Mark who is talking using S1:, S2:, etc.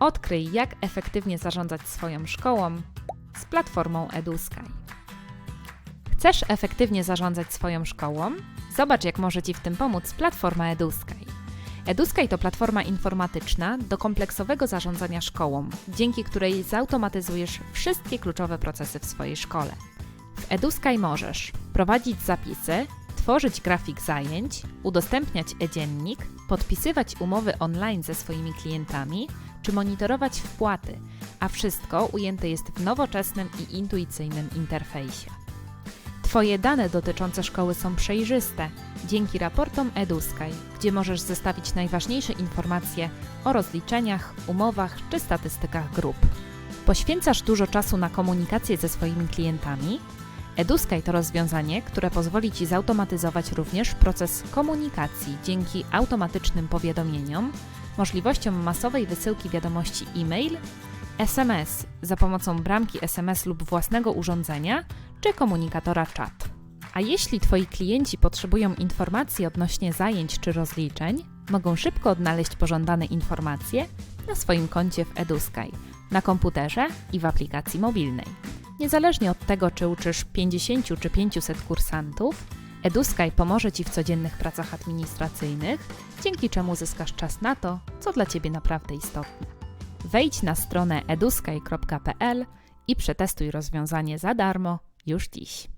S1: Odkryj, jak efektywnie zarządzać swoją szkołą z platformą EduSky. Chcesz efektywnie zarządzać swoją szkołą? Zobacz, jak może Ci w tym pomóc platforma EduSky. EduSky to platforma informatyczna do kompleksowego zarządzania szkołą, dzięki której zautomatyzujesz wszystkie kluczowe procesy w swojej szkole. W EduSky możesz prowadzić zapisy, tworzyć grafik zajęć, udostępniać e-dziennik, podpisywać umowy online ze swoimi klientami czy monitorować wpłaty, a wszystko ujęte jest w nowoczesnym i intuicyjnym interfejsie. Twoje dane dotyczące szkoły są przejrzyste dzięki raportom EduSky, gdzie możesz zestawić najważniejsze informacje o rozliczeniach, umowach czy statystykach grup. Poświęcasz dużo czasu na komunikację ze swoimi klientami? EduSky to rozwiązanie, które pozwoli Ci zautomatyzować również proces komunikacji dzięki automatycznym powiadomieniom, możliwościom masowej wysyłki wiadomości e-mail, SMS za pomocą bramki SMS lub własnego urządzenia czy komunikatora czat. A jeśli Twoi klienci potrzebują informacji odnośnie zajęć czy rozliczeń, mogą szybko odnaleźć pożądane informacje na swoim koncie w EduSky, na komputerze i w aplikacji mobilnej. Niezależnie od tego, czy uczysz 50 czy 500 kursantów, EduSky pomoże Ci w codziennych pracach administracyjnych, dzięki czemu zyskasz czas na to, co dla Ciebie naprawdę istotne. Wejdź na stronę edusky.pl i przetestuj rozwiązanie za darmo już dziś.